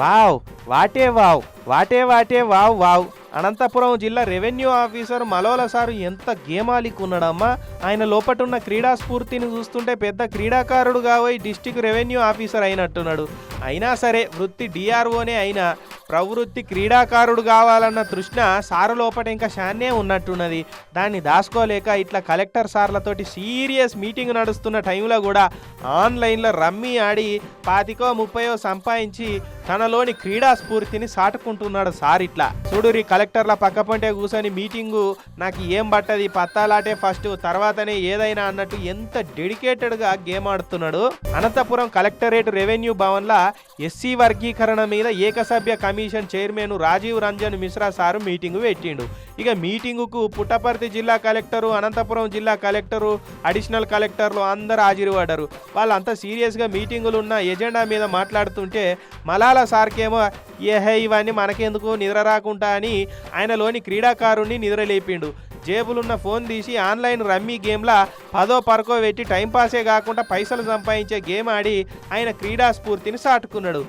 Wow what a wow what a what a wow wow. Anantapuram జిల్లా revenue officer మలోల sir ఎంత గేమాలికున్నాడమ్మా ఆయన లోపటున్న క్రీడా స్ఫూర్తిని చూస్తుంటే పెద్ద క్రీడాకారుడు పోయి డిస్టిక్ రెవెన్యూ ఆఫీసర్ అయినట్టున్నాడు. అయినా సరే వృత్తి డిఆర్ఓనే అయినా ప్రవృత్తి క్రీడాకారుడు కావాలన్న తృష్ణ సారు లోపట ఇంకా శాన్నే ఉన్నట్టున్నది. దాన్ని దాచుకోలేక ఇట్లా కలెక్టర్ సార్లతోటి సీరియస్ మీటింగ్ నడుస్తున్న టైంలో కూడా ఆన్లైన్లో రమ్మీ ఆడి పాతికో ముప్పయో సంపాదించి తనలోని క్రీడా స్ఫూర్తిని సాటుకుంటున్నాడు సార్ ఇట్లా. చూడురి కలెక్టర్ల పక్క పంటే కూర్చొని మీటింగు నాకు ఏం పట్టది పత్తాలాటే ఫస్ట్ తర్వాతనే ఏదైనా అన్నట్టు ఎంత డెడికేటెడ్గా గేమ్ ఆడుతున్నాడు. అనంతపురం కలెక్టరేట్ రెవెన్యూ భవన్లో ఎస్సీ వర్గీకరణ మీద ఏకసభ్య commission chairman Rajiv Ranjan Mishra sir meeting పెట్టిండు. ఇక మీటింగుకు పుట్టపర్తి జిల్లా కలెక్టరు అనంతపురం జిల్లా కలెక్టరు అడిషనల్ కలెక్టర్లు అందరు హాజరుపడ్డారు. వాళ్ళంతా సీరియస్గా మీటింగులు ఉన్న ఎజెండా మీద మాట్లాడుతుంటే మలాల సార్కేమో ఏహే ఇవన్నీ మనకెందుకు నిద్ర రాకుండా అని ఆయనలోని క్రీడాకారుణ్ణి నిద్రలేపిండు. జేబులున్న ఫోన్ తీసి ఆన్లైన్ రమ్మీ గేమ్లా పదో పరకో పెట్టి టైంపాసే కాకుండా పైసలు సంపాదించే గేమ్ ఆడి ఆయన క్రీడా స్ఫూర్తిని సాటుకున్నాడు.